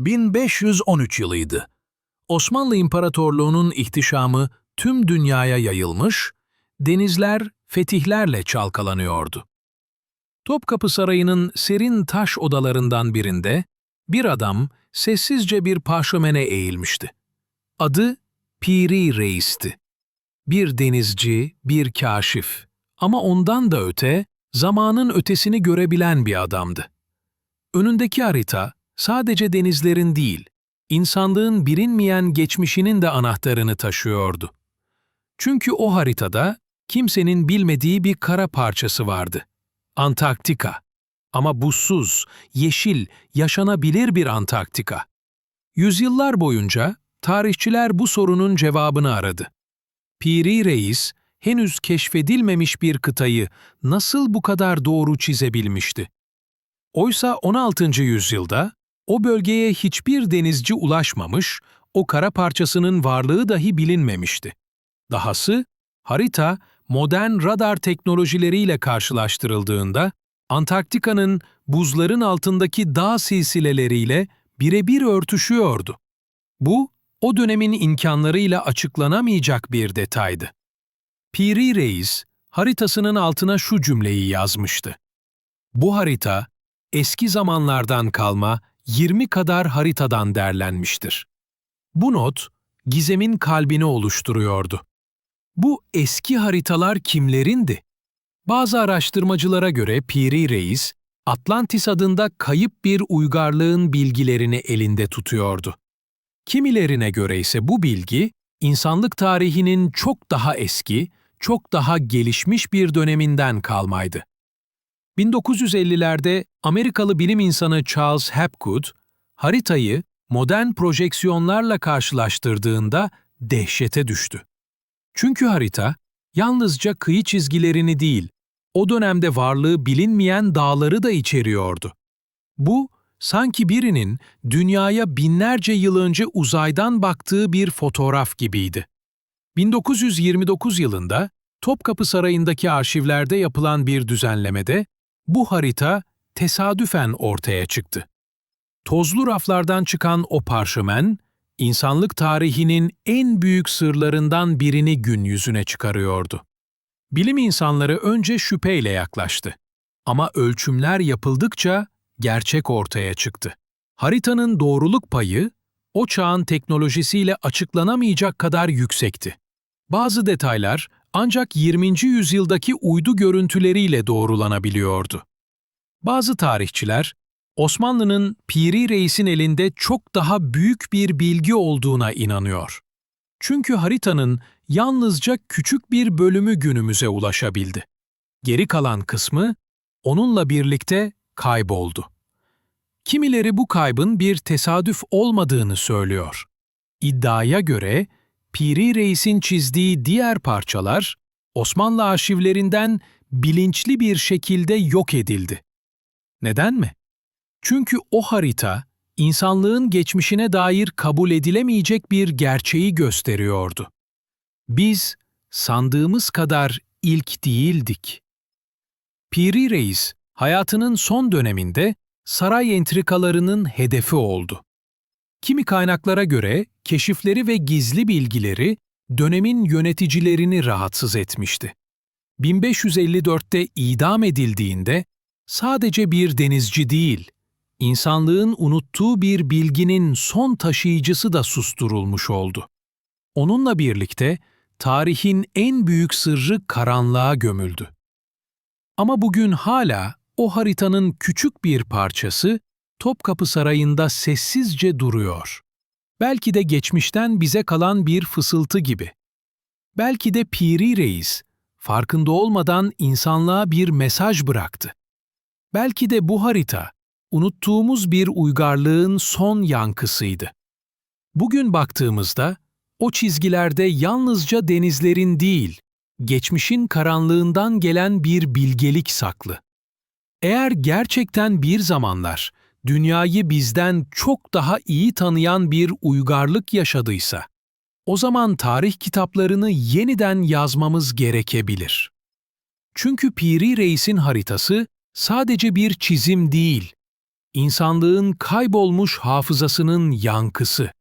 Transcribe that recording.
1513 yılıydı. Osmanlı İmparatorluğu'nun ihtişamı tüm dünyaya yayılmış, denizler fetihlerle çalkalanıyordu. Topkapı Sarayı'nın serin taş odalarından birinde bir adam sessizce bir parşömene eğilmişti. Adı Piri Reis'ti. Bir denizci, bir kaşif ama ondan da öte zamanın ötesini görebilen bir adamdı. Önündeki harita sadece denizlerin değil, insanlığın bilinmeyen geçmişinin de anahtarını taşıyordu. Çünkü o haritada kimsenin bilmediği bir kara parçası vardı. Antarktika. Ama buzsuz, yeşil, yaşanabilir bir Antarktika. Yüzyıllar boyunca tarihçiler bu sorunun cevabını aradı. Piri Reis, henüz keşfedilmemiş bir kıtayı nasıl bu kadar doğru çizebilmişti? Oysa 16. yüzyılda o bölgeye hiçbir denizci ulaşmamış, o kara parçasının varlığı dahi bilinmemişti. Dahası, harita modern radar teknolojileriyle karşılaştırıldığında Antarktika'nın buzların altındaki dağ silsileleriyle birebir örtüşüyordu. Bu, o dönemin imkanlarıyla açıklanamayacak bir detaydı. Piri Reis, haritasının altına şu cümleyi yazmıştı. Bu harita, eski zamanlardan kalma 20 kadar haritadan derlenmiştir. Bu not, gizemin kalbini oluşturuyordu. Bu eski haritalar kimlerindi? Bazı araştırmacılara göre Piri Reis, Atlantis adında kayıp bir uygarlığın bilgilerini elinde tutuyordu. Kimilerine göre ise bu bilgi, insanlık tarihinin çok daha eski, çok daha gelişmiş bir döneminden kalmaydı. 1950'lerde Amerikalı bilim insanı Charles Hapgood, haritayı modern projeksiyonlarla karşılaştırdığında dehşete düştü. Çünkü harita, yalnızca kıyı çizgilerini değil, o dönemde varlığı bilinmeyen dağları da içeriyordu. Bu, sanki birinin dünyaya binlerce yıl önce uzaydan baktığı bir fotoğraf gibiydi. 1929 yılında Topkapı Sarayı'ndaki arşivlerde yapılan bir düzenlemede bu harita tesadüfen ortaya çıktı. Tozlu raflardan çıkan o parşömen, insanlık tarihinin en büyük sırlarından birini gün yüzüne çıkarıyordu. Bilim insanları önce şüpheyle yaklaştı. Ama ölçümler yapıldıkça gerçek ortaya çıktı. Haritanın doğruluk payı, o çağın teknolojisiyle açıklanamayacak kadar yüksekti. Bazı detaylar ancak 20. yüzyıldaki uydu görüntüleriyle doğrulanabiliyordu. Bazı tarihçiler, Osmanlı'nın Piri Reis'in elinde çok daha büyük bir bilgi olduğuna inanıyor. Çünkü haritanın yalnızca küçük bir bölümü günümüze ulaşabildi. Geri kalan kısmı onunla birlikte kayboldu. Kimileri bu kaybın bir tesadüf olmadığını söylüyor. İddiaya göre Piri Reis'in çizdiği diğer parçalar Osmanlı arşivlerinden bilinçli bir şekilde yok edildi. Neden mi? Çünkü o harita insanlığın geçmişine dair kabul edilemeyecek bir gerçeği gösteriyordu. Biz sandığımız kadar ilk değildik. Piri Reis hayatının son döneminde saray entrikalarının hedefi oldu. Kimi kaynaklara göre keşifleri ve gizli bilgileri dönemin yöneticilerini rahatsız etmişti. 1554'te idam edildiğinde sadece bir denizci değil, insanlığın unuttuğu bir bilginin son taşıyıcısı da susturulmuş oldu. Onunla birlikte tarihin en büyük sırrı karanlığa gömüldü. Ama bugün hala o haritanın küçük bir parçası Topkapı Sarayı'nda sessizce duruyor. Belki de geçmişten bize kalan bir fısıltı gibi. Belki de Piri Reis, farkında olmadan insanlığa bir mesaj bıraktı. Belki de bu harita, unuttuğumuz bir uygarlığın son yankısıydı. Bugün baktığımızda, o çizgilerde yalnızca denizlerin değil, geçmişin karanlığından gelen bir bilgelik saklı. Eğer gerçekten bir zamanlar dünyayı bizden çok daha iyi tanıyan bir uygarlık yaşadıysa, o zaman tarih kitaplarını yeniden yazmamız gerekebilir. Çünkü Piri Reis'in haritası sadece bir çizim değil, insanlığın kaybolmuş hafızasının yankısı.